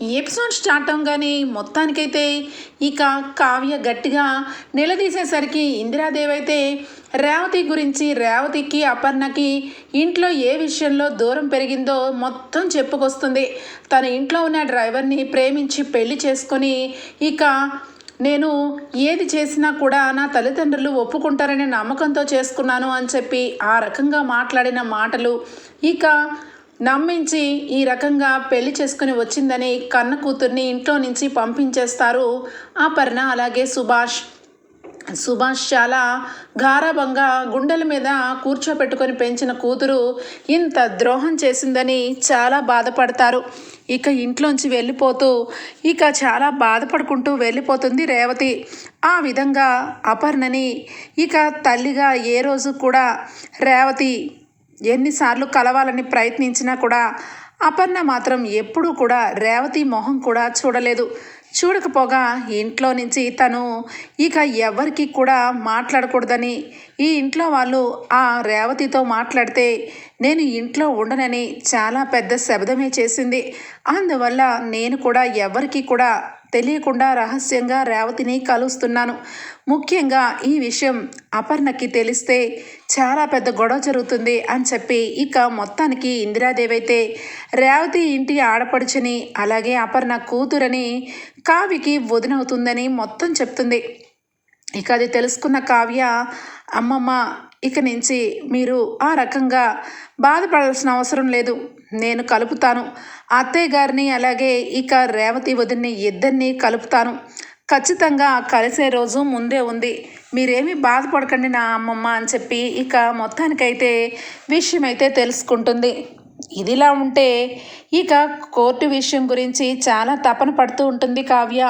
ఈ episode start అవగానే మొత్తానికైతే ఇక కావ్య గట్టిగా నిలదీసేసరికి ఇందిరాదేవి అయితే రేవతి గురించి రేవతికి అపర్ణకి ఇంట్లో ఏ విషయంలో దూరం పెరిగిందో మొత్తం చెప్పుకొస్తుంది. తన ఇంట్లో ఉన్న డ్రైవర్ని ప్రేమించి పెళ్ళి చేసుకొని ఇక నేను ఏది చేసినా కూడా నా తల్లిదండ్రులు ఒప్పుకుంటారనే నమ్మకంతో చేసుకున్నాను అని చెప్పి ఆ రకంగా మాట్లాడిన మాటలు ఇక నమ్మించి ఈ రకంగా పెళ్ళి చేసుకుని వచ్చిందని కన్న కూతుర్ని ఇంట్లో నుంచి పంపించేస్తారు. అపర్ణ అలాగే సుభాష్. సుభాష్ చాలా గారాభంగా గుండెల మీద కూర్చోపెట్టుకొని పెంచిన కూతురు ఇంత ద్రోహం చేసిందని చాలా బాధపడతారు. ఇక ఇంట్లోంచి వెళ్ళిపోతూ ఇక చాలా బాధపడుకుంటూ వెళ్ళిపోతుంది రేవతి. ఆ విధంగా అపర్ణని ఇక తల్లిగా ఏ రోజు కూడా రేవతి ఎన్నిసార్లు కలవాలని ప్రయత్నించినా కూడా అపర్ణ మాత్రం ఎప్పుడూ కూడా రేవతి మొహం కూడా చూడలేదు. చూడకపోగా ఇంట్లో నుంచి తను ఇక ఎవరికి కూడా మాట్లాడకూడదని ఈ ఇంట్లో వాళ్ళు ఆ రేవతితో మాట్లాడితే నేను ఇంట్లో ఉండనని చాలా పెద్ద శబ్దమే చేసింది. అందువల్ల నేను కూడా ఎవరికి కూడా తెలియకుండా రహస్యంగా రేవతిని కలుస్తున్నాను. ముఖ్యంగా ఈ విషయం అపర్ణకి తెలిస్తే చాలా పెద్ద గొడవ జరుగుతుంది అని చెప్పి ఇక మొత్తానికి ఇందిరాదేవి అయితే రేవతి ఇంటి ఆడపడుచని అలాగే అపర్ణ కూతురని కావికి వదినవుతుందని మొత్తం చెప్తుంది. ఇక అది తెలుసుకున్న కావ్య అమ్మమ్మ ఇక నుంచి మీరు ఆ రకంగా బాధపడాల్సిన అవసరం లేదు. నేను కలుపుతాను. అత్తయ్య గారిని అలాగే ఇక రేవతి వదిన్ని ఇద్దరిని కలుపుతాను. ఖచ్చితంగా కలిసే రోజు ముందే ఉంది. మీరేమీ బాధపడకండి నా అమ్మమ్మ అని చెప్పి ఇక మొత్తానికైతే విషయం అయితే తెలుసుకుంటుంది. ఇదిలా ఉంటే ఇక కోర్టు విషయం గురించి చాలా తపన పడుతూ ఉంటుంది కావ్య.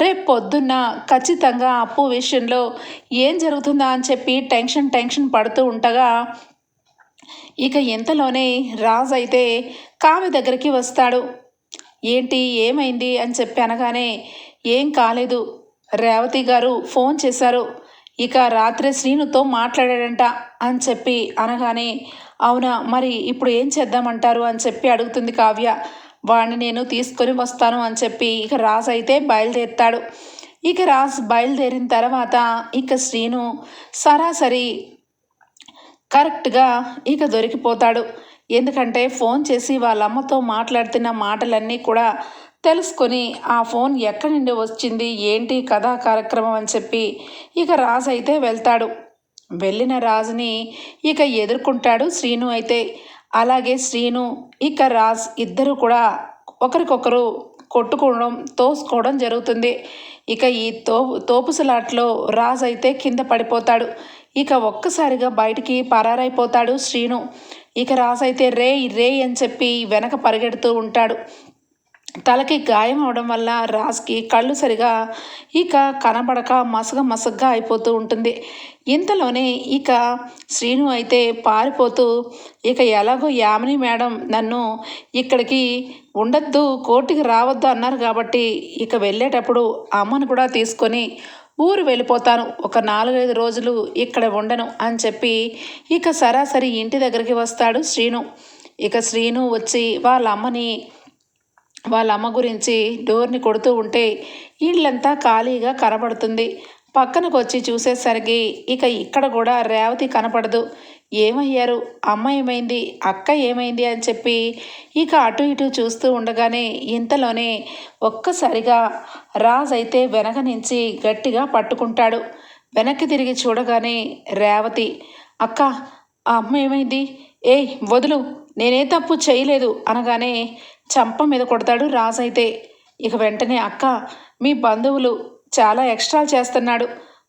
రేపు పొద్దున్న ఖచ్చితంగా అప్పు విషయంలో ఏం జరుగుతుందా అని చెప్పి టెన్షన్ టెన్షన్ పడుతూ ఉండగా ఇక ఇంతలోనే రాజు అయితే కావ్య దగ్గరికి వస్తాడు. ఏంటి ఏమైంది అని చెప్పి అనగానే ఏం కాలేదు. రేవతి గారు ఫోన్ చేశారు. ఇక రాత్రి శ్రీనుతో మాట్లాడాడంట అని చెప్పి అనగానే అవునా మరి ఇప్పుడు ఏం చేద్దామంటారు అని చెప్పి అడుగుతుంది కావ్య. వాడిని నేను తీసుకొని వస్తాను అని చెప్పి ఇక రాజు అయితే బయలుదేరుతాడు. ఇక రాజు బయలుదేరిన తర్వాత ఇక శ్రీను సరాసరి కరెక్ట్గా ఇక దొరికిపోతాడు. ఎందుకంటే ఫోన్ చేసి వాళ్ళ అమ్మతో మాట్లాడుతున్న మాటలన్నీ కూడా తెలుసుకొని ఆ ఫోన్ ఎక్కడి నుండి వచ్చింది ఏంటి కథా కార్యక్రమం అని చెప్పి ఇక రాజు అయితే వెళ్తాడు. వెళ్ళిన రాజుని ఇక ఎదుర్కొంటాడు శ్రీను అయితే. అలాగే శ్రీను ఇక రాజ్ ఇద్దరు కూడా ఒకరికొకరు కొట్టుకోవడం తోసుకోవడం జరుగుతుంది. ఇక ఈ తో తోపుసలాట్లో రాజు అయితే కింద పడిపోతాడు. ఇక ఒక్కసారిగా బయటికి పరారైపోతాడు శ్రీను. ఇక రాసైతే అయితే రే రే అని చెప్పి వెనక పరిగెడుతూ ఉంటాడు. తలకి గాయం అవడం వల్ల రాజ్కి కళ్ళు సరిగా ఇక కనబడక మసగ మసగ్గా అయిపోతూ ఉంటుంది. ఇంతలోనే ఇక శ్రీను అయితే పారిపోతూ ఇక ఎలాగో యామిని మేడం నన్ను ఇక్కడికి ఉండొద్దు కోర్టుకి రావద్దు అన్నారు కాబట్టి ఇక వెళ్ళేటప్పుడు అమ్మను కూడా తీసుకొని ఊరు వెళ్ళిపోతాను. ఒక నాలుగైదు రోజులు ఇక్కడ ఉండను అని చెప్పి ఇక సరాసరి ఇంటి దగ్గరికి వస్తాడు శ్రీను. ఇక శ్రీను వచ్చి వాళ్ళ అమ్మని వాళ్ళ అమ్మ గురించి డోర్ని కొడుతూ ఉంటే ఇళ్ళంతా ఖాళీగా కనబడుతుంది. పక్కనకు వచ్చి చూసేసరికి ఇక ఇక్కడ కూడా రేవతి కనపడదు. ఏమయ్యారు? అమ్మ ఏమైంది? అక్క ఏమైంది? అని చెప్పి ఇక అటు ఇటు చూస్తూ ఉండగానే ఇంతలోనే ఒక్కసారిగా రాజ్ అయితే వెనక నుంచి గట్టిగా పట్టుకుంటాడు. వెనక్కి తిరిగి చూడగానే రేవతి అక్క ఆ అమ్మ ఏమైంది? ఏయ్ వదులు నేనే తప్పు చేయలేదు అనగానే చంప మీద కొడతాడు రాజు అయితే. ఇక వెంటనే అక్క మీ బంధువులు చాలా ఎక్స్ట్రాలు చేస్తున్నాడు.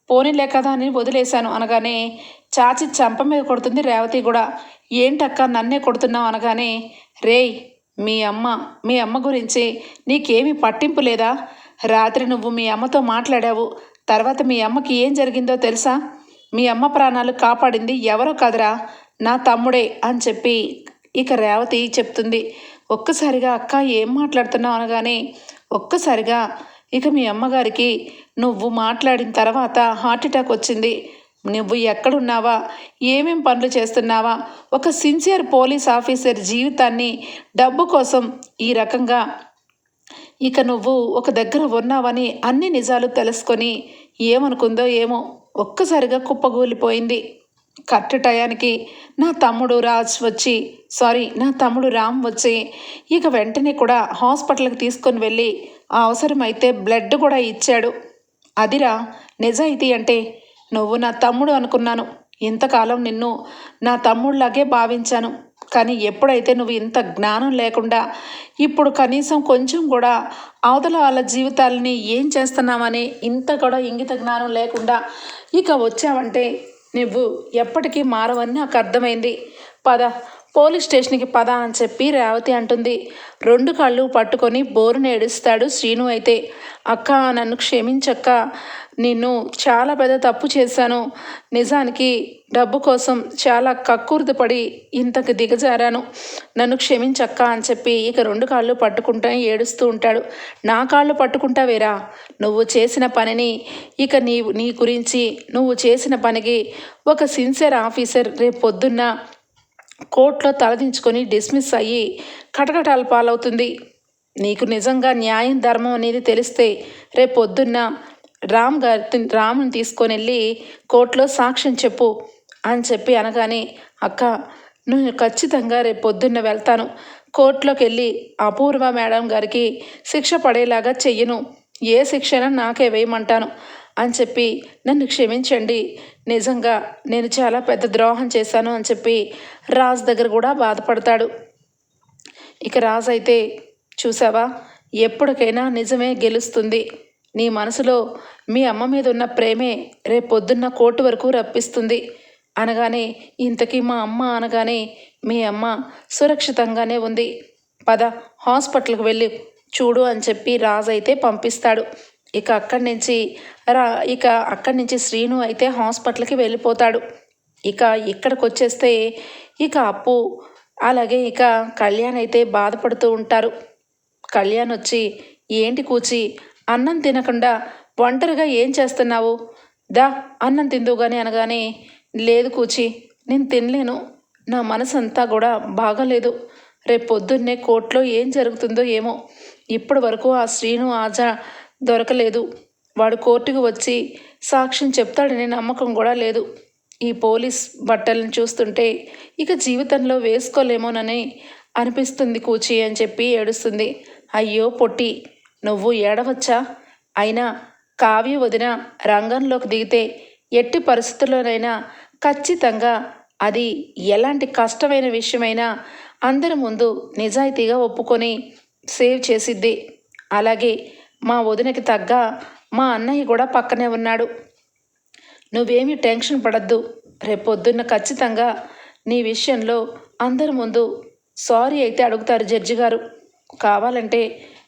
పోనీలే కదా అని వదిలేశాను అనగానే చాచి చంప మీద కొడుతుంది రేవతి కూడా. ఏంటక్క నన్నే కొడుతున్నావు అనగానే రేయ్ మీ అమ్మ మీ అమ్మ గురించి నీకేమీ పట్టింపు లేదా? రాత్రి నువ్వు మీ అమ్మతో మాట్లాడావు. తర్వాత మీ అమ్మకి ఏం జరిగిందో తెలుసా? మీ అమ్మ ప్రాణాలు కాపాడింది ఎవరో కదరా. నా తమ్ముడే అని చెప్పి ఇక రేవతి చెప్తుంది. ఒక్కసారిగా అక్క ఏం మాట్లాడుతున్నావు? అనగానే ఒక్కసారిగా ఇక మీ అమ్మగారికి నువ్వు మాట్లాడిన తర్వాత హార్ట్ అటాక్ వచ్చింది. నువ్వు ఎక్కడున్నావా? ఏమేం పనులు చేస్తున్నావా? ఒక సిన్సియర్ పోలీస్ ఆఫీసర్ జీవితాన్ని డబ్బు కోసం ఈ రకంగా. ఇక నువ్వు ఒక దగ్గర ఉన్నావని అన్ని నిజాలు తెలుసుకొని ఏమనుకుందో ఏమో ఒక్కసారిగా కుప్పగూలిపోయింది. కరెక్ట్ టయానికి నా తమ్ముడు రాజ్ వచ్చి సారీ నా తమ్ముడు రామ్ వచ్చి ఇక వెంటనే కూడా హాస్పిటల్కి తీసుకొని వెళ్ళి ఆ అవసరమైతే బ్లడ్ కూడా ఇచ్చాడు. అదిరా నిజాయితీ అంటే నువ్వు నా తమ్ముడు అనుకున్నాను. ఇంతకాలం నిన్ను నా తమ్ముళ్ళలాగే భావించాను. కానీ ఎప్పుడైతే నువ్వు ఇంత జ్ఞానం లేకుండా ఇప్పుడు కనీసం కొంచెం కూడా అవతల వాళ్ళ జీవితాలని ఏం చేస్తున్నామని ఇంత కూడా ఇంగిత జ్ఞానం లేకుండా ఇక వచ్చావంటే నువ్వు ఎప్పటికీ మారవని నాకు అర్థమైంది. పద. పోలీస్ స్టేషన్కి పద అని చెప్పి రేవతి అంటుంది. రెండు కళ్ళు పట్టుకొని బోరును ఏడుస్తాడు శ్రీను అయితే. అక్క నన్ను క్షమించక్క. నిన్ను చాలా పెద్ద తప్పు చేశాను. నిజానికి డబ్బు కోసం చాలా కక్కుర్తి పడి ఇంతకు దిగజారాను. నన్ను క్షమించక్క అని చెప్పి ఇక రెండు కాళ్ళు పట్టుకుంటా ఏడుస్తూ ఉంటాడు. నా కాళ్ళు పట్టుకుంటావేరా? నువ్వు చేసిన పనిని ఇక నీ నీ గురించి నువ్వు చేసిన పనికి ఒక సిన్సియర్ ఆఫీసర్ రేపు పొద్దున్న కోర్టులో తలదించుకొని డిస్మిస్ అయ్యి కటకటాల పాలవుతుంది నీకు నిజంగా న్యాయం ధర్మం అనేది తెలిస్తే రేపు పొద్దున్న రామ్ గారి రాముని తీసుకొని వెళ్ళి కోర్టులో సాక్ష్యం చెప్పు అని చెప్పి అనగానే అక్క నేను ఖచ్చితంగా రేపు పొద్దున్న వెళ్తాను. కోర్టులోకి వెళ్ళి అపూర్వ మేడం గారికి శిక్ష పడేలాగా చెయ్యను. ఏ శిక్షణ నాకే వేయమంటాను అని చెప్పి నన్ను క్షమించండి. నిజంగా నేను చాలా పెద్ద ద్రోహం చేశాను అని చెప్పి రాజ్ దగ్గర కూడా బాధపడతాడు. ఇక రాజ్ అయితే చూసావా ఎప్పటికైనా నిజమే గెలుస్తుంది. నీ మనసులో మీ అమ్మ మీద ఉన్న ప్రేమే రేపొద్దున్న కోర్టు వరకు రప్పిస్తుంది. అనగానే ఇంతకీ మా అమ్మ అనగానే మీ అమ్మ సురక్షితంగానే ఉంది. పద హాస్పిటల్కి వెళ్ళి. చూడు అని చెప్పి రాజు అయితే పంపిస్తాడు. ఇక అక్కడి నుంచి రా ఇక అక్కడి నుంచి శ్రీను అయితే హాస్పిటల్కి వెళ్ళిపోతాడు. ఇక ఇక్కడికి వచ్చేస్తే ఇక అప్పు అలాగే ఇక కళ్యాణ్ అయితే బాధపడుతూ ఉంటారు. కళ్యాణ్ వచ్చి ఏంటి కూచి అన్నం తినకుండా ఒంటరిగా ఏం చేస్తున్నావు? దా అన్నం తిందుగాని అనగానే లేదు కూచి నేను తినలేను. నా మనసంతా కూడా బాగాలేదు. రేపు పొద్దున్నే కోర్టులో ఏం జరుగుతుందో ఏమో. ఇప్పటి వరకు ఆ శ్రీను ఆజా దొరకలేదు. వాడు కోర్టుకు వచ్చి సాక్ష్యం చెప్తాడనే నమ్మకం కూడా లేదు. ఈ పోలీస్ బట్టలను చూస్తుంటే ఇక జీవితంలో వేసుకోలేమోనని అనిపిస్తుంది కూచి అని చెప్పి ఏడుస్తుంది. అయ్యో పొట్టి నువ్వు ఏడవచ్చా? అయినా కావ్య వదిన రంగంలోకి దిగితే ఎట్టి పరిస్థితుల్లోనైనా ఖచ్చితంగా అది ఎలాంటి కష్టమైన విషయమైనా అందరి ముందు నిజాయితీగా ఒప్పుకొని సేవ్ చేసిద్ది. అలాగే మా వదినకి తగ్గ మా అన్నయ్య కూడా పక్కనే ఉన్నాడు. నువ్వేమీ టెన్షన్ పడద్దు. రేపొద్దున్న ఖచ్చితంగా నీ విషయంలో అందరి ముందు సారీ అయితే అడుగుతారు జడ్జి గారు. కావాలంటే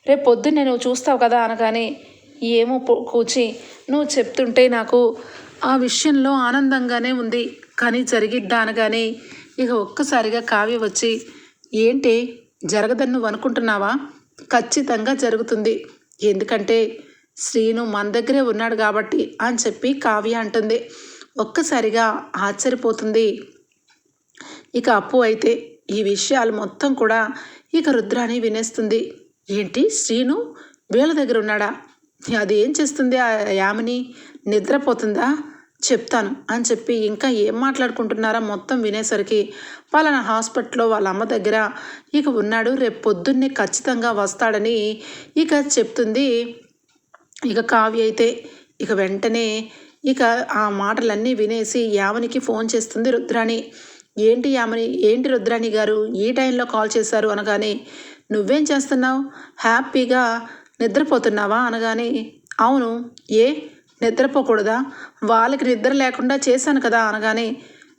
రేపు పొద్దున్నే నువ్వు చూస్తావు కదా అనగానే ఏమో కూచి నువ్వు చెప్తుంటే నాకు ఆ విషయంలో ఆనందంగానే ఉంది. కానీ జరిగిద్దా అనగానే ఇక ఒక్కసారిగా కావ్య వచ్చి ఏంటి? జరగదని నువ్వు అనుకుంటున్నావా? ఖచ్చితంగా జరుగుతుంది. ఎందుకంటే శ్రీను మన దగ్గరే ఉన్నాడు కాబట్టి అని చెప్పి కావ్య అంటుంది. ఒక్కసారిగా ఆశ్చర్యపోతుంది. ఇక అప్పు అయితే ఈ విషయాలు మొత్తం కూడా ఇక రుద్రాని వినేస్తుంది. ఏంటి శ్రీను వీళ్ళ దగ్గర ఉన్నాడా? అది ఏం చేస్తుంది ఆ యామిని? నిద్రపోతుందా? చెప్తాను అని చెప్పి ఇంకా ఏం మాట్లాడుకుంటున్నారా మొత్తం వినేసరికి వాళ్ళ హాస్పిటల్లో వాళ్ళ అమ్మ దగ్గర ఇక ఉన్నాడు రేపు పొద్దున్నే ఖచ్చితంగా వస్తాడని ఇక చెప్తుంది. ఇక కావ్య అయితే ఇక వెంటనే ఇక ఆ మాటలన్నీ వినేసి యావనికి ఫోన్ చేస్తుంది రుద్రాణి. ఏంటి యామని ఏంటి రుద్రాణి గారు ఈ టైంలో కాల్ చేశారు అనగానే నువ్వేం చేస్తున్నావు? హ్యాపీగా నిద్రపోతున్నావా? అనగానే అవును ఏ నిద్రపోకూడదా? వాళ్ళకి నిద్ర లేకుండా చేశాను కదా అనగానే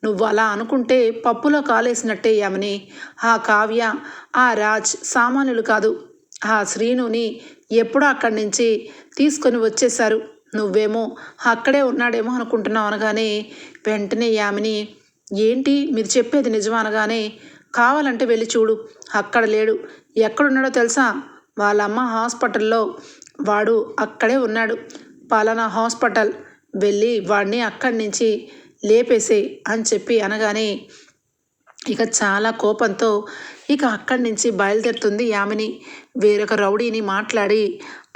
నువ్వు అలా అనుకుంటే పప్పులో కాలేసినట్టే యామని. ఆ కావ్య ఆ రాజ్ సామాన్యులు కాదు. ఆ శ్రీనుని ఎప్పుడో అక్కడి నుంచి తీసుకొని వచ్చేశారు. నువ్వేమో అక్కడే ఉన్నాడేమో అనుకుంటున్నావు అనగానే వెంటనే యామిని ఏంటి? మీరు చెప్పేది నిజం అనగానే కావాలంటే వెళ్ళి చూడు. అక్కడ లేడు. ఎక్కడున్నాడో తెలుసా? వాళ్ళమ్మ హాస్పిటల్లో వాడు అక్కడే ఉన్నాడు. పలానా హాస్పిటల్ వెళ్ళి వాడిని అక్కడి నుంచి లేపేసే అని చెప్పి అనగానే ఇక చాలా కోపంతో ఇక అక్కడి నుంచి బయలుదేరుతుంది యామిని. వేరొక రౌడీని మాట్లాడి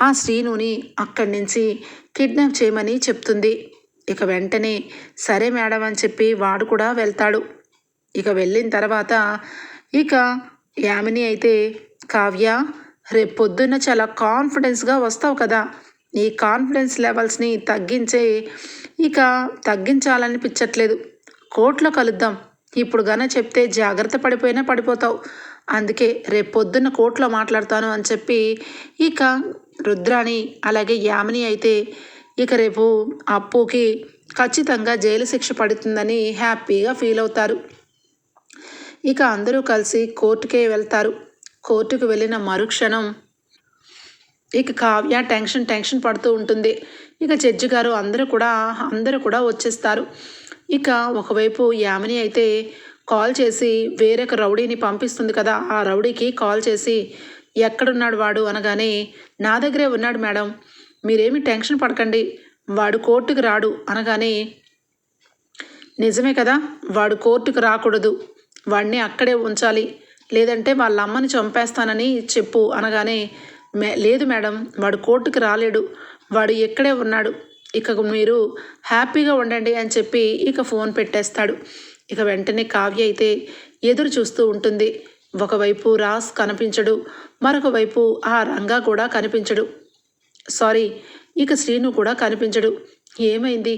ఆ శ్రీనుని అక్కడి నుంచి కిడ్నాప్ చేయమని చెప్తుంది. ఇక వెంటనే సరే మేడం అని చెప్పి వాడు కూడా వెళ్తాడు. ఇక వెళ్ళిన తర్వాత ఇక యామిని అయితే కావ్య రేపు పొద్దున్న చాలా కాన్ఫిడెన్స్గా వస్తావు కదా. నీ కాన్ఫిడెన్స్ లెవెల్స్ని తగ్గించే ఇక తగ్గించాలనిపించట్లేదు. కోర్టులో కలుద్దాం. ఇప్పుడు గన చెప్తే జాగ్రత్త పడిపోయినా పడిపోతావు. అందుకే రేపు పొద్దున్న కోర్టులో మాట్లాడతాను అని చెప్పి ఇక రుద్రాణి అలాగే యామిని అయితే ఇక రేపు అప్పుకి ఖచ్చితంగా జైలు శిక్ష పడుతుందని హ్యాపీగా ఫీల్ అవుతారు. ఇక అందరూ కలిసి కోర్టుకే వెళ్తారు. కోర్టుకు వెళ్ళిన మరుక్షణం ఇక కావ్య టెన్షన్ టెన్షన్ పడుతూ ఉంటుంది. ఇక జడ్జి గారు అందరూ కూడా అందరూ కూడా వచ్చేస్తారు. ఇక ఒకవైపు యామిని అయితే కాల్ చేసి వేరొక రౌడీని పంపిస్తుంది కదా ఆ రౌడీకి కాల్ చేసి ఎక్కడున్నాడు వాడు అనగానే నా దగ్గరే ఉన్నాడు మేడం మీరేమి టెన్షన్ పడకండి వాడు కోర్టుకు రాడు అనగానే నిజమే కదా వాడు కోర్టుకు రాకూడదు వాడిని అక్కడే ఉంచాలి లేదంటే వాళ్ళ అమ్మని చంపేస్తానని చెప్పు అనగానే మే లేదు మేడం వాడు కోర్టుకి రాలేడు వాడు ఎక్కడే ఉన్నాడు. ఇక మీరు హ్యాపీగా ఉండండి అని చెప్పి ఇక ఫోన్ పెట్టేస్తాడు. ఇక వెంటనే కావ్య అయితే ఎదురు చూస్తూ ఉంటుంది. ఒకవైపు రాస్ కనిపించడు మరొక వైపు ఆ రంగా కూడా కనిపించడు. సారీ ఇక శ్రీను కూడా కనిపించడు. ఏమైంది?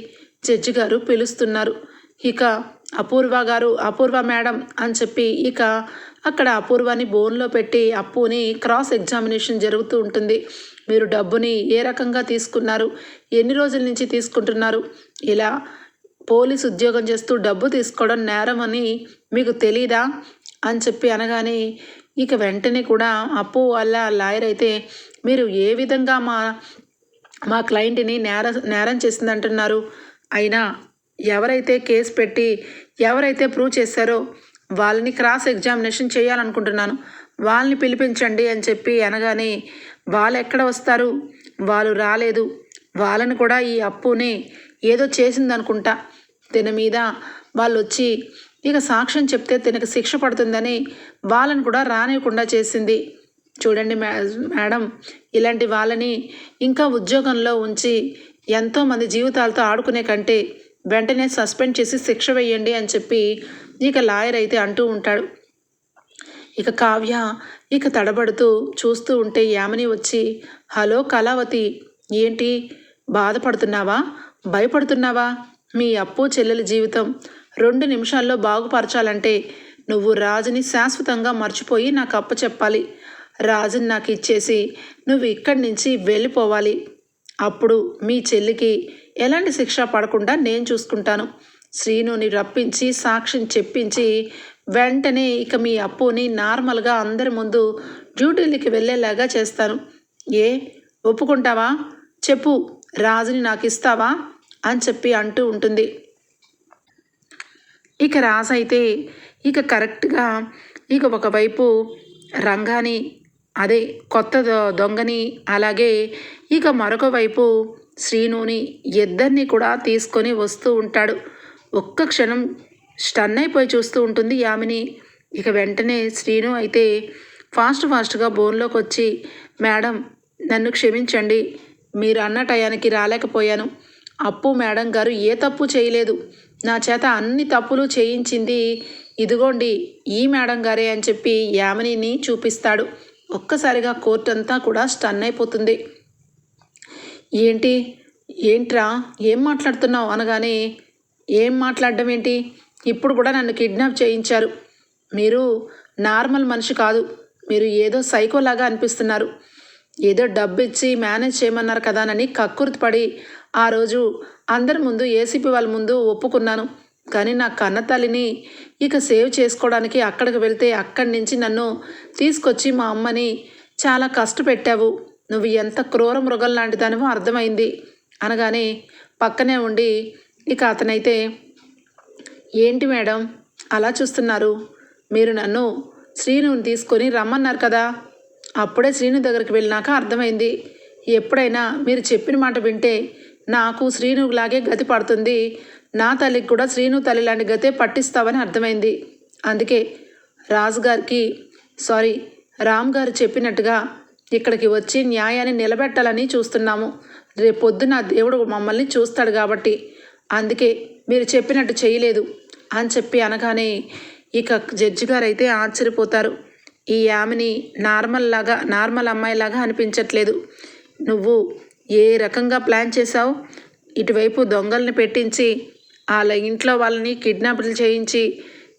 జడ్జి గారు పిలుస్తున్నారు. ఇక అపూర్వ గారు అపూర్వ మేడం అని చెప్పి ఇక అక్కడ అపూర్వని బోన్లో పెట్టి అప్పుని క్రాస్ ఎగ్జామినేషన్ జరుగుతూ ఉంటుంది. మీరు డబ్బుని ఏ రకంగా తీసుకున్నారు? ఎన్ని రోజుల నుంచి తీసుకుంటున్నారు? ఇలా పోలీస్ ఉద్యోగం చేస్తూ డబ్బు తీసుకోవడం నేరం అని మీకు తెలీదా? అని చెప్పి అనగానే ఇక వెంటనే కూడా అప్పు వాళ్ళ లాయర్ అయితే మీరు ఏ విధంగా మా మా క్లయింట్ని నేర నేరం చేసిందంటున్నారు? అయినా ఎవరైతే కేసు పెట్టి ఎవరైతే ప్రూవ్ చేశారో వాళ్ళని క్రాస్ ఎగ్జామినేషన్ చేయాలనుకుంటున్నాను. వాళ్ళని పిలిపించండి అని చెప్పి అనగానే వాళ్ళు ఎక్కడ వస్తారు? వాళ్ళు రాలేదు. వాళ్ళని కూడా ఈ అప్పుని ఏదో చేసిందనుకుంటా. తిన మీద వాళ్ళు వచ్చి ఇక సాక్ష్యం చెప్తే తినకు శిక్ష పడుతుందని వాళ్ళని కూడా రానివ్వకుండా చేసింది. చూడండి మే మేడం ఇలాంటి వాళ్ళని ఇంకా ఉద్యోగంలో ఉంచి ఎంతోమంది జీవితాలతో ఆడుకునే కంటే వెంటనే సస్పెండ్ చేసి శిక్ష వేయండి అని చెప్పి ఇక లాయర్ అయితే అంటూ ఉంటాడు. ఇక కావ్య ఇక తడబడుతూ చూస్తూ ఉంటే యామిని వచ్చి హలో కళావతి ఏంటి? బాధపడుతున్నావా? భయపడుతున్నావా? మీ అప్పు చెల్లెల జీవితం రెండు నిమిషాల్లో బాగుపరచాలంటే నువ్వు రాజుని శాశ్వతంగా మర్చిపోయి నాకు అప్ప చెప్పాలి. రాజుని నాకు ఇచ్చేసి నువ్వు ఇక్కడి నుంచి వెళ్ళిపోవాలి. అప్పుడు మీ చెల్లికి ఎలాంటి శిక్ష పడకుండా నేను చూసుకుంటాను. శ్రీనుని రప్పించి సాక్ష్యం చెప్పించి వెంటనే ఇక మీ అప్పుని నార్మల్గా అందరి ముందు డ్యూటీలకి వెళ్ళేలాగా చేస్తాను. ఏ? ఒప్పుకుంటావా? చెప్పు. రాజుని నాకు ఇస్తావా? అని చెప్పి అంటూ ఉంటుంది. ఇక రాజు అయితే ఇక కరెక్ట్గా ఇక ఒకవైపు రంగాని అదే కొత్త దొ- దొంగని అలాగే ఇక మరొక వైపు శ్రీనుని ఇద్దరిని కూడా తీసుకొని వస్తూ ఉంటాడు. ఒక్క క్షణం స్టన్ అయిపోయి చూస్తూ ఉంటుంది యామిని. ఇక వెంటనే శ్రీను అయితే ఫాస్ట్ ఫాస్ట్గా బోన్లోకి వచ్చి మేడం నన్ను క్షమించండి. మీరు అన్న టయానికి రాలేకపోయాను. అప్పు మేడం గారు ఏ తప్పు చేయలేదు. నా చేత అన్ని తప్పులు చేయించింది ఇదిగోండి ఈ మేడం గారే అని చెప్పి యామినిని చూపిస్తాడు. ఒక్కసారిగా కోర్టు అంతా కూడా స్టన్ అయిపోతుంది ఏంటి? ఏంట్రా? ఏం మాట్లాడుతున్నావు? అనగానే ఏం మాట్లాడడం ఏంటి? ఇప్పుడు కూడా నన్ను కిడ్నాప్ చేయించారు. మీరు నార్మల్ మనిషి కాదు. మీరు ఏదో సైకోలాగా అనిపిస్తున్నారు. ఏదో డబ్బు ఇచ్చి మేనేజ్ చేయమన్నారు కదానని కక్కుర్తిపడి ఆ రోజు అందరి ముందు ఏసీపీ వాళ్ళ ముందు ఒప్పుకున్నాను. కానీ నా కన్న తల్లిని ఇక సేవ్ చేసుకోవడానికి అక్కడికి వెళ్తే అక్కడి నుంచి నన్ను తీసుకొచ్చి మా అమ్మని చాలా కష్టపెట్టావు. నువ్వు ఎంత క్రూర మృగం లాంటిదానివో అర్థమైంది. అనగానే పక్కనే ఉండి ఇక అతనైతే ఏంటి మేడం? అలా చూస్తున్నారు. మీరు నన్ను శ్రీనుని తీసుకొని రమ్మన్నారు కదా. అప్పుడే శ్రీను దగ్గరికి వెళ్ళినాక అర్థమైంది. ఎప్పుడైనా మీరు చెప్పిన మాట వింటే నాకు శ్రీనులాగే గతి పడుతుంది. నా తల్లికి కూడా శ్రీను తల్లి లాంటి గతే పట్టిస్తావని అర్థమైంది. అందుకే రాజుగారికి సారీ రామ్ గారు చెప్పినట్టుగా ఇక్కడికి వచ్చి న్యాయాన్ని నిలబెట్టాలని చూస్తున్నాము. రేపొద్దున దేవుడు మమ్మల్ని చూస్తాడు కాబట్టి. అందుకే మీరు చెప్పినట్టు చేయలేదు అని చెప్పి అనగానే ఇక జడ్జి గారు అయితే ఆశ్చర్యపోతారు. ఈ ఆమెని నార్మల్ లాగా నార్మల్ అమ్మాయిలాగా అనిపించట్లేదు. నువ్వు ఏ రకంగా ప్లాన్ చేశావు? ఇటువైపు దొంగల్ని పెట్టించి వాళ్ళ ఇంట్లో వాళ్ళని కిడ్నాప్లు చేయించి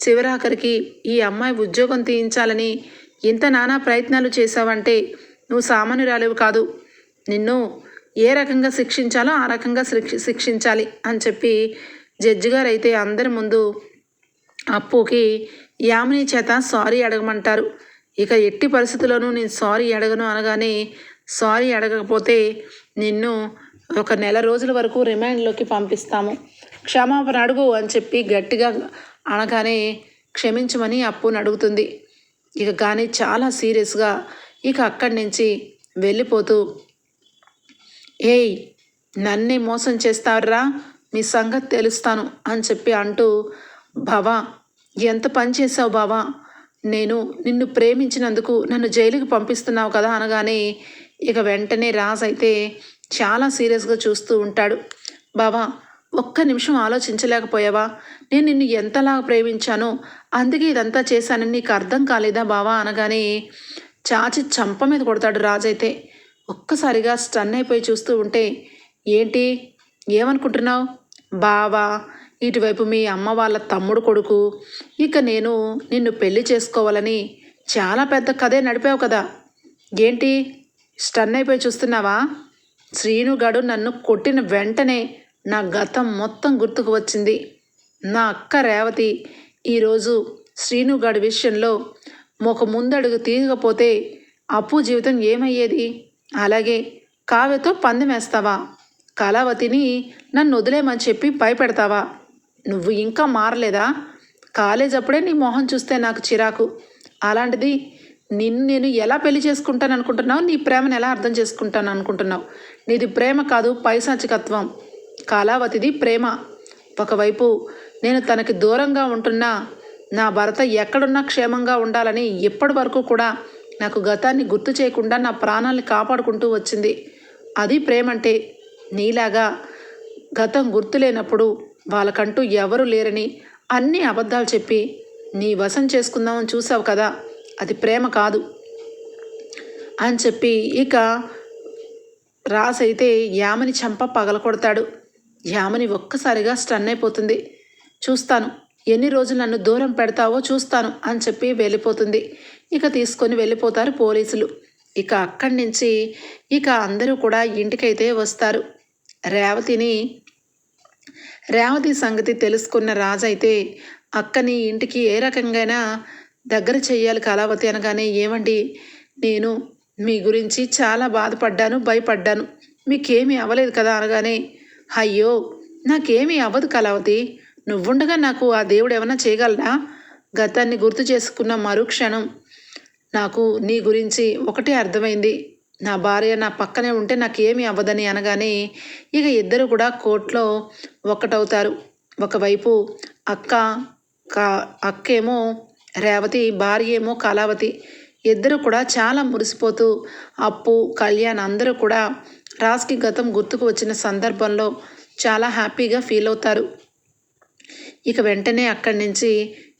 చివరాఖరికి ఈ అమ్మాయి ఉద్యోగం తీయించాలని ఇంత నానా ప్రయత్నాలు చేశావంటే నువ్వు సామాన్యురాలివి కాదు. నిన్ను ఏ రకంగా శిక్షించాలో ఆ రకంగా శిక్ష శిక్షించాలి అని చెప్పి జడ్జి గారు అయితే అందరి ముందు అప్పుకి యామిని చేత సారీ అడగమంటారు. ఇక ఎట్టి పరిస్థితుల్లోనూ నేను సారీ అడగను అనగానే సారీ అడగకపోతే నిన్ను ఒక నెల రోజుల వరకు రిమాండ్లోకి పంపిస్తాము. క్షమాపణ అడుగు అని చెప్పి గట్టిగా అనగానే క్షమించమని అప్పుని అడుగుతుంది. ఇక కానీ చాలా సీరియస్గా ఇక అక్కడి నుంచి వెళ్ళిపోతూ ఏయ్ నన్నే మోసం చేస్తారా మీ సంగతి తెలుస్తాను అని చెప్పి అంటూ బావా ఎంత పని చేసావు బావా? నేను నిన్ను ప్రేమించినందుకు నన్ను జైలుకి పంపిస్తున్నావు కదా అనగానే ఇక వెంటనే రాజ్ అయితే చాలా సీరియస్గా చూస్తూ ఉంటాడు. బావా ఒక్క నిమిషం ఆలోచించలేకపోయావా? నేను నిన్ను ఎంతలాగా ప్రేమించానో అందుకే ఇదంతా చేశానని నీకు అర్థం కాలేదా బావా? అనగానే చాచి చంప మీద కొడతాడు రాజైతే ఒక్కసారిగా స్టన్ అయిపోయి చూస్తూ ఉంటే ఏంటి? ఏమనుకుంటున్నావు? బావా ఇటువైపు మీ అమ్మ వాళ్ళ తమ్ముడు కొడుకు. ఇక నేను నిన్ను పెళ్ళి చేసుకోవాలని చాలా పెద్ద కథే నడిపావు కదా. ఏంటి? స్టన్ అయిపోయి చూస్తున్నావా? శ్రీనుగాడు నన్ను కొట్టిన వెంటనే నా గతం మొత్తం గుర్తుకు వచ్చింది. నా అక్క రేవతి ఈరోజు శ్రీనుగాడి విషయంలో ఒక ముందడుగు తీయకపోతే అప్పు జీవితం ఏమయ్యేది? అలాగే కావ్యతో పందెం వేస్తావా? కళావతిని నన్ను వదిలేమని చెప్పి భయపెడతావా? నువ్వు ఇంకా మారలేదా? కాలేజ్ అప్పుడే నీ మొహం చూస్తే నాకు చిరాకు. అలాంటిది నిన్ను నేను ఎలా పెళ్ళి చేసుకుంటాను అనుకుంటున్నావు? నీ ప్రేమను ఎలా అర్థం చేసుకుంటాను అనుకుంటున్నావు? నీది ప్రేమ కాదు పైశాచికత్వం. కళావతిది ప్రేమ. ఒకవైపు నేను తనకి దూరంగా ఉంటున్నా నా భర్త ఎక్కడున్నా క్షేమంగా ఉండాలని ఇప్పటి వరకు కూడా నాకు గతాన్ని గుర్తు చేయకుండా నా ప్రాణాల్ని కాపాడుకుంటూ వచ్చింది. అది ప్రేమంటే నీలాగా గతం గుర్తులేనప్పుడు వాళ్ళకంటూ ఎవరు లేరని అన్ని అబద్ధాలు చెప్పి నీ వశం చేసుకుందామని చూసావు కదా అది ప్రేమ కాదు అని చెప్పి ఇక రాసైతే యామని చంప పగలకొడతాడు. యామని ఒక్కసారిగా స్టన్ అయిపోతుంది. చూస్తాను. ఎన్ని రోజులు నన్ను దూరం పెడతావో చూస్తాను అని చెప్పి వెళ్ళిపోతుంది. ఇక తీసుకొని వెళ్ళిపోతారు పోలీసులు. ఇక అక్కడి నుంచి ఇక అందరూ కూడా ఇంటికైతే వస్తారు. రేవతిని రేవతి సంగతి తెలుసుకున్న రాజు అయితే అక్కని ఇంటికి ఏ రకంగా దగ్గర చేయాలి కళావతి అనగానే ఏమండి నేను మీ గురించి చాలా బాధపడ్డాను భయపడ్డాను. మీకేమీ అవ్వలేదు కదా అనగానే అయ్యో నాకేమీ అవ్వదు కళావతి. నువ్వుండగా నాకు ఆ దేవుడు ఏమైనా చేయగలరా గతాన్ని గుర్తు చేసుకున్న మరుక్షణం నాకు నీ గురించి ఒకటే అర్థమైంది. నా భార్య నా పక్కనే ఉంటే నాకేమీ అవ్వదని అనగానే ఇక ఇద్దరు కూడా కోర్టులో ఒక్కటవుతారు. ఒకవైపు అక్క కా అక్కేమో రేవతి భార్య ఏమో కళావతి. ఇద్దరు కూడా చాలా మురిసిపోతూ అప్పు కళ్యాణ్ అందరూ కూడా రాస్కి గతం గుర్తుకు వచ్చిన సందర్భంలో చాలా హ్యాపీగా ఫీల్ అవుతారు. ఇక వెంటనే అక్కడి నుంచి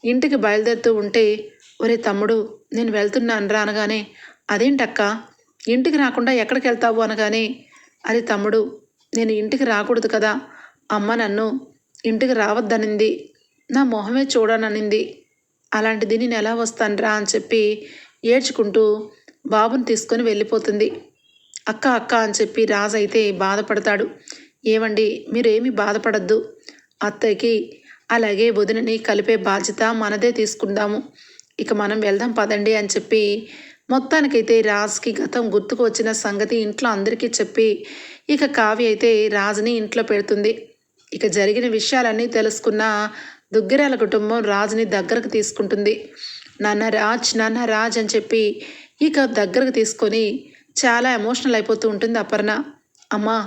ఇంటికి బయలుదేరుతూ ఉంటే ఒరే తమ్ముడు నేను వెళ్తున్నాను రా అనగానే అదేంటక్క? ఇంటికి రాకుండా ఎక్కడికి వెళ్తావు? అనగానే అరే తమ్ముడు నేను ఇంటికి రాకూడదు కదా. అమ్మ నన్ను ఇంటికి రావద్దనింది. నా మొహమే చూడననింది. అలాంటిది నేను ఎలా వస్తానురా అని చెప్పి ఏడ్చుకుంటూ బాబుని తీసుకొని వెళ్ళిపోతుంది. అక్క అక్క అని చెప్పి రాజు అయితే బాధపడతాడు. ఏమండి మీరేమీ బాధపడద్దు. అత్తయ్యకి అలాగే వదినని కలిపే బాధ్యత మనదే తీసుకుందాము. ఇక మనం వెళ్దాం పదండి అని చెప్పి మొత్తానికైతే రాజ్కి గతం గుర్తుకు వచ్చిన సంగతి ఇంట్లో అందరికీ చెప్పి ఇక కావ్య అయితే రాజుని ఇంట్లో పెడుతుంది. ఇక జరిగిన విషయాలన్నీ తెలుసుకున్న దుగ్గిరాల కుటుంబం రాజుని దగ్గరకు తీసుకుంటుంది. నాన్న రాజ్ నాన్న రాజ్ అని చెప్పి ఇక దగ్గరకు తీసుకొని చాలా ఎమోషనల్ అయిపోతూ ఉంటుంది అపర్ణ. అమ్మా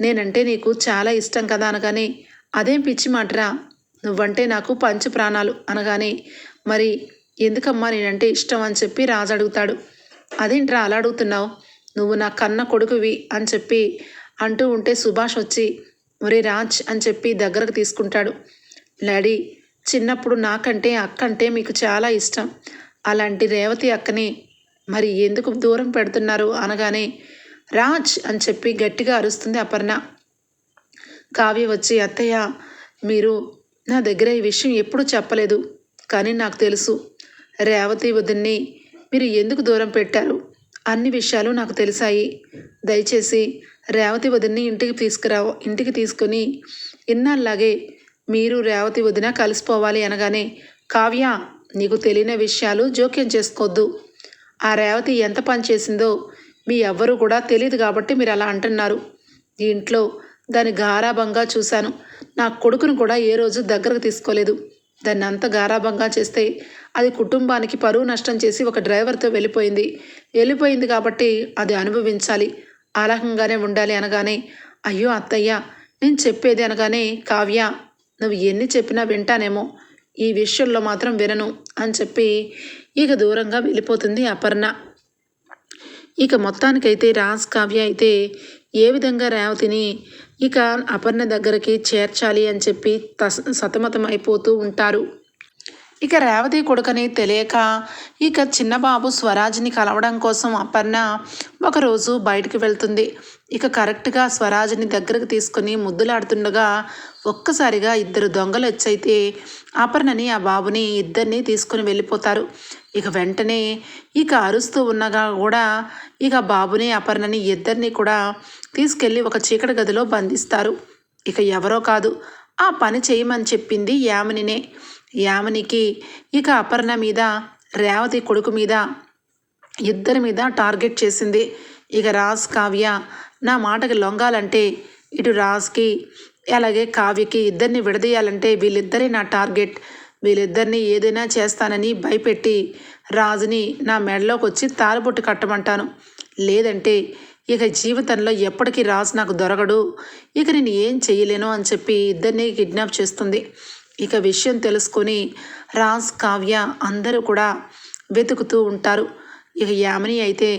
నేనంటే నీకు చాలా ఇష్టం కదా అనగానే అదేం పిచ్చి మాటరా? నువ్వంటే నాకు పంచు ప్రాణాలు అనగానే మరి ఎందుకమ్మా నేనంటే ఇష్టం అని చెప్పి రాజు అడుగుతాడు. అదేంట్రా అలా అడుగుతున్నావు? నువ్వు నా కన్న కొడుకువి అని చెప్పి అంటూ ఉంటే సుభాష్ వచ్చి ఒరే రాజ్ అని చెప్పి దగ్గరకు తీసుకుంటాడు. డాడీ చిన్నప్పుడు నాకంటే అక్క అంటే మీకు చాలా ఇష్టం. అలాంటి రేవతి అక్కని మరి ఎందుకు దూరం పెడుతున్నారు అనగానే రాజ్ అని చెప్పి గట్టిగా అరుస్తుంది అపర్ణ. కావ్య వచ్చి అత్తయ్య మీరు నా దగ్గర ఈ విషయం ఎప్పుడూ చెప్పలేదు కానీ నాకు తెలుసు. రేవతి వదిన్ని మీరు ఎందుకు దూరం పెట్టారు? అన్ని విషయాలు నాకు తెలిసాయి. దయచేసి రేవతి వదిన్ని ఇంటికి తీసుకురా ఇంటికి తీసుకుని ఇన్నాళ్ళలాగే మీరు రేవతి వదిన కలిసిపోవాలి అనగానే కావ్య నీకు తెలియని విషయాలు జోక్యం చేసుకోవద్దు ఆ రేవతి ఎంత పని చేసిందో మీ ఎవ్వరూ కూడా తెలియదు కాబట్టి మీరు అలా అంటున్నారు. ఈ ఇంట్లో దాన్ని గారాభంగా చూశాను. నా కొడుకును కూడా ఏ రోజు దగ్గరకు తీసుకోలేదు. దాన్ని అంత గారాభంగా చేస్తే అది కుటుంబానికి పరువు నష్టం చేసి ఒక డ్రైవర్తో వెళ్ళిపోయింది. వెళ్ళిపోయింది కాబట్టి అది అనుభవించాలి. ఆలహంగానే ఉండాలి అనగానే అయ్యో అత్తయ్య నేను చెప్పేది అనగానే కావ్య నువ్వు ఎన్ని చెప్పినా వింటానేమో. ఈ విషయంలో మాత్రం వినను అని చెప్పి ఇక దూరంగా వెళ్ళిపోతుంది అపర్ణ. ఇక మొత్తానికైతే రాజ్ కావ్య అయితే ఏ విధంగా రేవతిని ఇక అపర్ణ దగ్గరికి చేర్చాలి అని చెప్పి తస్ సతమతం అయిపోతూ ఉంటారు. ఇక రేవతి కొడుకని తెలియక ఇక చిన్నబాబు స్వరాజ్ని కలవడం కోసం అపర్ణ ఒకరోజు బయటికి వెళ్తుంది. ఇక కరెక్ట్గా స్వరాజ్ని దగ్గరకు తీసుకుని ముద్దులాడుతుండగా ఒక్కసారిగా ఇద్దరు దొంగలు వచ్చైతే అపర్ణని ఆ బాబుని ఇద్దరిని తీసుకుని వెళ్ళిపోతారు. ఇక వెంటనే ఇక అరుస్తూ ఉన్నగా కూడా ఇక బాబుని అపర్ణని ఇద్దరిని కూడా తీసుకెళ్ళి ఒక చీకటి గదిలో బంధిస్తారు. ఇక ఎవరో కాదు ఆ పని చేయమని చెప్పింది యామినినే. యామినికి ఇక అపర్ణ మీద రేవతి కొడుకు మీద ఇద్దరి మీద టార్గెట్ చేసింది. ఇక రాజ్ కావ్య నా మాటకి లొంగాలంటే ఇటు రాజ్కి అలాగే కావ్యకి ఇద్దరిని విడదీయాలంటే వీళ్ళిద్దరే నా టార్గెట్. వీళ్ళిద్దరిని ఏదైనా చేస్తానని భయపెట్టి రాజుని నా మెడలోకి వచ్చి తాలిబొట్టు కట్టమంటాను. లేదంటే ఇక జీవితంలో ఎప్పటికీ రాజు నాకు దొరకడు. ఇక నేను ఏం చెయ్యలేను అని చెప్పి ఇద్దరిని కిడ్నాప్ చేస్తుంది. ఇక విషయం తెలుసుకొని రాజ్ కావ్య అందరూ కూడా వెతుకుతూ ఉంటారు. ఇక యామిని అయితే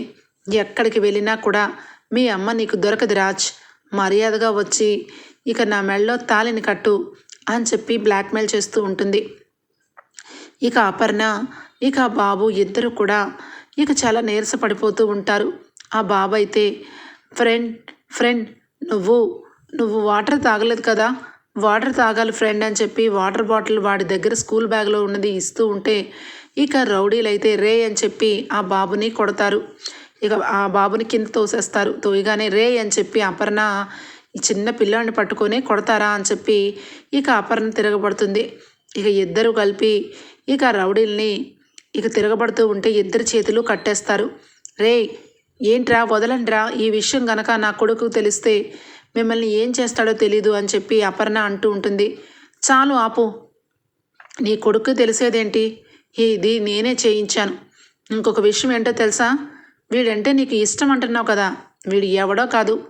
ఎక్కడికి వెళ్ళినా కూడా మీ అమ్మ నీకు దొరకదు రాజ్ మర్యాదగా వచ్చి ఇక నా మెడలో తాలిని కట్టు అని చెప్పి బ్లాక్మెయిల్ చేస్తూ ఉంటుంది. ఇక అపర్ణ ఇక బాబు ఇద్దరు కూడా ఇక చాలా నీరసపడిపోతూ ఉంటారు. ఆ బాబు అయితే ఫ్రెండ్ ఫ్రెండ్ నువ్వు నువ్వు వాటర్ తాగలేదు కదా వాటర్ తాగాలి ఫ్రెండ్ అని చెప్పి వాటర్ బాటిల్ వాడి దగ్గర స్కూల్ బ్యాగ్లో ఉన్నది ఇస్తూ ఉంటే ఇక రౌడీలు అయితే రే అని చెప్పి ఆ బాబుని కొడతారు. ఇక ఆ బాబుని కింద తోసేస్తారు. తోయగానే రే అని చెప్పి అపర్ణ ఈ చిన్న పిల్లాడిని పట్టుకొని కొడతారా అని చెప్పి ఇక అపర్ణ తిరగబడుతుంది. ఇక ఇద్దరు కలిపి ఇక రౌడీల్ని ఇక తిరగబడుతూ ఉంటే ఇద్దరు చేతులు కట్టేస్తారు. రే ఏంట్రా వదలండ్రా ఈ విషయం గనక నా కొడుకు తెలిస్తే మిమ్మల్ని ఏం చేస్తాడో తెలీదు అని చెప్పి అపర్ణ అంటూ ఉంటుంది. చాలు ఆపు. నీ కొడుకు తెలిసేదేంటి? ఇది నేనే చేయించాను. ఇంకొక విషయం ఏంటో తెలుసా? వీడంటే నీకు ఇష్టం అంటున్నావు కదా. వీడు ఎవడో కాదు.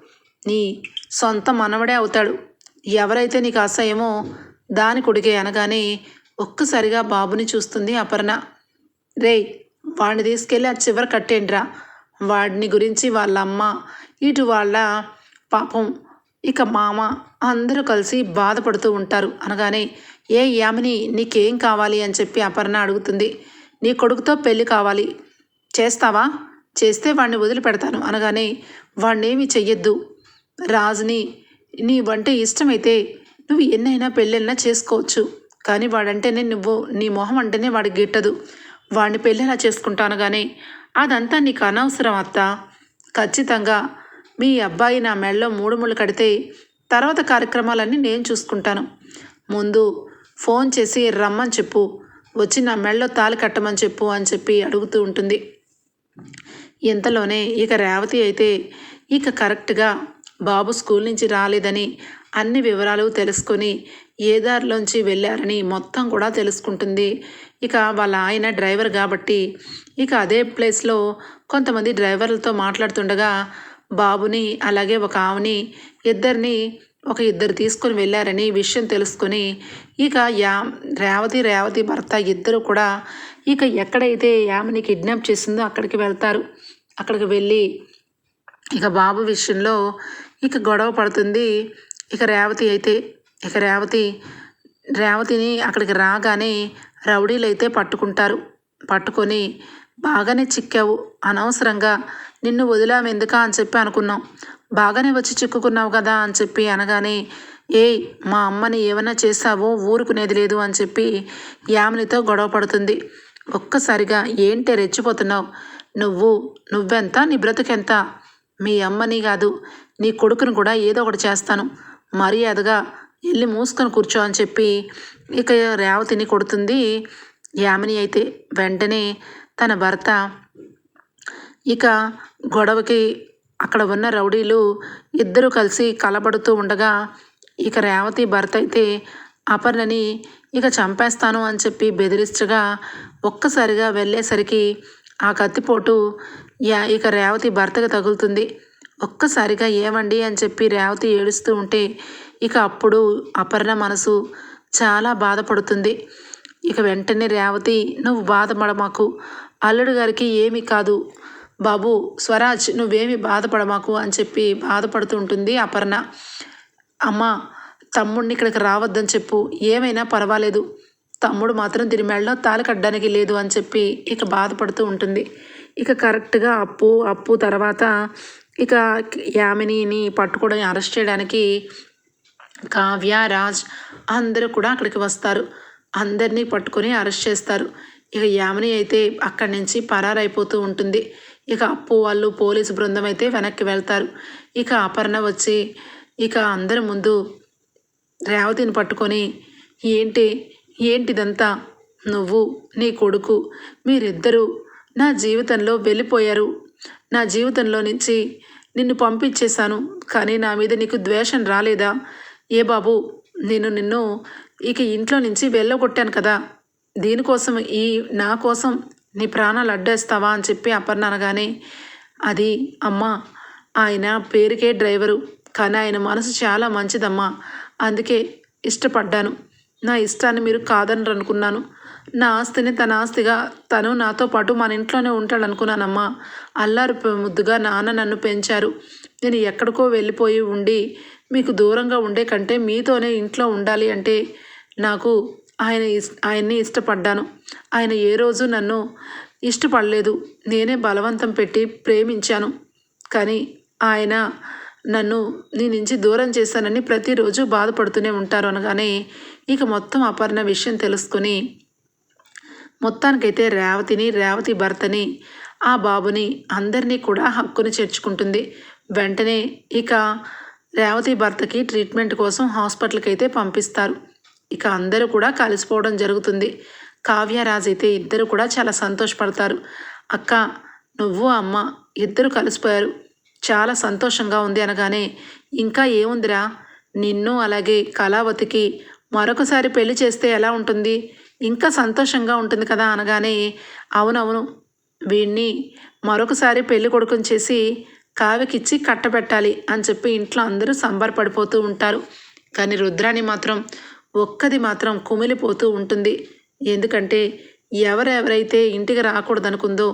నీ సొంత మనవడే అవుతాడు. ఎవరైతే నీకు అసహ్యమో దాని కొడుకే అనగానే ఒక్కసారిగా బాబుని చూస్తుంది అపర్ణ. రేయ్ వాడిని తీసుకెళ్ళి ఆ చివరి కట్టేంట్రా వాడిని గురించి వాళ్ళ అమ్మ ఇటు వాళ్ళ పాపం ఇక మామ అందరూ కలిసి బాధపడుతూ ఉంటారు. అనగానే ఏ యామిని నీకేం కావాలి? అని చెప్పి అపర్ణ అడుగుతుంది. నీ కొడుకుతో పెళ్ళి కావాలి. చేస్తావా? చేస్తే వాడిని వదిలిపెడతాను. అనగానే వాణ్ణేమి చెయ్యొద్దు. రాజుని నీ వంటే ఇష్టమైతే నువ్వు ఎన్నైనా పెళ్ళైనా చేసుకోవచ్చు. కానీ వాడంటేనే నువ్వు నీ మొహం అంటేనే వాడికి గిట్టదు. వాడిని పెళ్ళేలా చేసుకుంటాను. కానీ అదంతా నీకు అనవసరం అత్త. ఖచ్చితంగా మీ అబ్బాయి నా మెడలో మూడు ముళ్ళు కడితే తర్వాత కార్యక్రమాలన్నీ నేను చూసుకుంటాను. ముందు ఫోన్ చేసి రమ్మని చెప్పు వచ్చి నా మెడలో తాళి కట్టమని చెప్పు అని చెప్పి అడుగుతూ ఉంటుంది. ఇంతలోనే ఇక రేవతి అయితే ఇక కరెక్ట్గా బాబు స్కూల్ నుంచి రాలేదని అన్ని వివరాలు తెలుసుకొని ఏ దారిలోంచి వెళ్ళారని మొత్తం కూడా తెలుసుకుంటుంది. ఇక వాళ్ళ ఆయన డ్రైవర్ కాబట్టి ఇక అదే ప్లేస్లో కొంతమంది డ్రైవర్లతో మాట్లాడుతుండగా బాబుని అలాగే ఒక ఆవుని ఇద్దరిని ఒక ఇద్దరు తీసుకొని వెళ్ళారని విషయం తెలుసుకొని ఇక యా రేవతి రేవతి భర్త ఇద్దరు కూడా ఇక ఎక్కడైతే యామని కిడ్నాప్ చేసిందో అక్కడికి వెళ్తారు. అక్కడికి వెళ్ళి ఇక బాబు విషయంలో ఇక గొడవ పడుతుంది. ఇక రేవతి అయితే ఇక రేవతి రేవతిని అక్కడికి రాగానే రౌడీలు అయితే పట్టుకుంటారు. పట్టుకొని బాగానే చిక్కావు. అనవసరంగా నిన్ను వదిలామెందుకా అని చెప్పి అనుకున్నాం. బాగానే వచ్చి చిక్కుకున్నావు కదా అని చెప్పి అనగానే ఏయ్ మా అమ్మని ఏమైనా చేస్తావో ఊరుకునేది లేదు అని చెప్పి యామినితో గొడవ పడుతుంది. ఒక్కసారిగా ఏంటి రెచ్చిపోతున్నావు? నువ్వు నువ్వెంత? నీ బ్రతుకెంత? మీ అమ్మని కాదు నీ కొడుకుని కూడా ఏదో ఒకటి చేస్తాను. మర్యాదగా వెళ్ళి మూసుకొని కూర్చో అని చెప్పి ఇక రేవతిని కొడుతుంది. యామిని అయితే వెంటనే తన భర్త ఇక గొడవకి అక్కడ ఉన్న రౌడీలు ఇద్దరు కలిసి కలబడుతూ ఉండగా ఇక రేవతి భర్త అయితే అపర్ణని ఇక చంపేస్తాను అని చెప్పి బెదిరించగా ఒక్కసారిగా వెళ్ళేసరికి ఆ కత్తిపోటు యా ఇక రేవతి భర్తకు తగులుతుంది. ఒక్కసారిగా ఏమండి అని చెప్పి రేవతి ఏడుస్తూ ఉంటే ఇక అప్పుడు అపర్ణ మనసు చాలా బాధపడుతుంది. ఇక వెంటనే రేవతి నువ్వు బాధపడమాకు. అల్లుడు గారికి ఏమీ కాదు. బాబు స్వరాజ్ నువ్వేమి బాధపడమాకు అని చెప్పి బాధపడుతూ ఉంటుంది అపర్ణ. అమ్మ తమ్ముడిని ఇక్కడికి రావద్దని చెప్పు. ఏమైనా పర్వాలేదు. తమ్ముడు మాత్రం దీని మెడలో తాళి కట్టడానికి లేదు అని చెప్పి ఇక బాధపడుతూ ఉంటుంది. ఇక కరెక్ట్గా అప్పు అప్పు తర్వాత ఇక యామినిని పట్టుకోవడం అరెస్ట్ చేయడానికి కావ్య రాజ్ అందరూ కూడా అక్కడికి వస్తారు. అందరినీ పట్టుకొని అరెస్ట్ చేస్తారు. ఇక యామిని అయితే అక్కడి నుంచి పరారైపోతూ ఉంటుంది. ఇక అప్పు వాళ్ళు పోలీసు బృందం అయితే వెనక్కి వెళ్తారు. ఇక అపర్ణ వచ్చి ఇక అందరి ముందు రేవతిని పట్టుకొని ఏంటి? ఏంటిదంతా? నువ్వు నీ కొడుకు మీరిద్దరూ నా జీవితంలో వెళ్ళిపోయారు. నా జీవితంలో నుంచి నిన్ను పంపించేశాను కానీ నా మీద నీకు ద్వేషం రాలేదా? ఏ బాబు నేను నిన్ను ఇక ఇంట్లో నుంచి వెళ్ళగొట్టాను కదా. దీనికోసం ఈ నా కోసం నీ ప్రాణాలు అడ్డేస్తావా అని చెప్పి అపర్ణ అనగానే అది అమ్మ ఆయన పేరుకే డ్రైవరు కానీ ఆయన మనసు చాలా మంచిదమ్మా అందుకే ఇష్టపడ్డాను. నా ఇష్టాన్ని మీరు కాదని అనుకున్నాను నా ఆస్తిని తన ఆస్తిగా తను నాతో పాటు మన ఇంట్లోనే ఉంటాడనుకున్నానమ్మా. అల్లారు ముద్దుగా నాన్న నన్ను పెంచారు. నేను ఎక్కడికో వెళ్ళిపోయి ఉండి మీకు దూరంగా ఉండే కంటే మీతోనే ఇంట్లో ఉండాలి అంటే నాకు ఆయన ఆయన్ని ఇష్టపడ్డాను. ఆయన ఏ రోజు నన్ను ఇష్టపడలేదు. నేనే బలవంతం పెట్టి ప్రేమించాను. కానీ ఆయన నన్ను నీ నుంచి దూరం చేశానని ప్రతిరోజు బాధపడుతూనే ఉంటారు అనగానే ఇక మొత్తం అపర్ణ విషయం తెలుసుకొని మొత్తానికైతే రేవతిని రేవతి భర్తని ఆ బాబుని అందరినీ కూడా హక్కుని చేర్చుకుంటుంది. వెంటనే ఇక రేవతి భర్తకి ట్రీట్మెంట్ కోసం హాస్పిటల్కి అయితే పంపిస్తారు. ఇక అందరూ కూడా కలిసిపోవడం జరుగుతుంది. కావ్యరాజ్ అయితే ఇద్దరు కూడా చాలా సంతోషపడతారు. అక్క నువ్వు అమ్మ ఇద్దరు కలిసిపోయారు. చాలా సంతోషంగా ఉంది అనగానే ఇంకా ఏముందిరా? నిన్ను అలాగే కళావతికి మరొకసారి పెళ్ళి చేస్తే ఎలా ఉంటుంది? ఇంకా సంతోషంగా ఉంటుంది కదా అనగానే అవునవును వీడిని మరొకసారి పెళ్ళి కొడుకుని చేసి కావ్యకిచ్చి కట్టబెట్టాలి అని చెప్పి ఇంట్లో అందరూ సంబరపడిపోతూ ఉంటారు. కానీ రుద్రాణి మాత్రం ఒక్కది మాత్రం కుమిలిపోతూ ఉంటుంది. ఎందుకంటే ఎవరెవరైతే ఇంటికి రాకూడదనుకుందో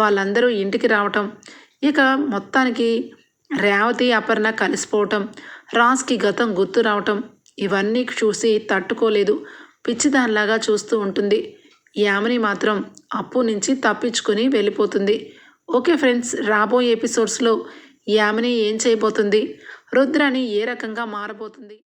వాళ్ళందరూ ఇంటికి రావటం ఇక మొత్తానికి రేవతి అపర్ణ కలిసిపోవటం రాజ్కి గతం గుర్తు రావటం ఇవన్నీ చూసి తట్టుకోలేదు. పిచ్చిదానిలాగా చూస్తూ ఉంటుంది. యామిని మాత్రం అప్పు నుంచి తప్పించుకుని వెళ్ళిపోతుంది. ఓకే ఫ్రెండ్స్ రాబోయే ఎపిసోడ్స్లో యామిని ఏం చేయబోతుంది? రుద్రాని ఏ రకంగా మారబోతుంది?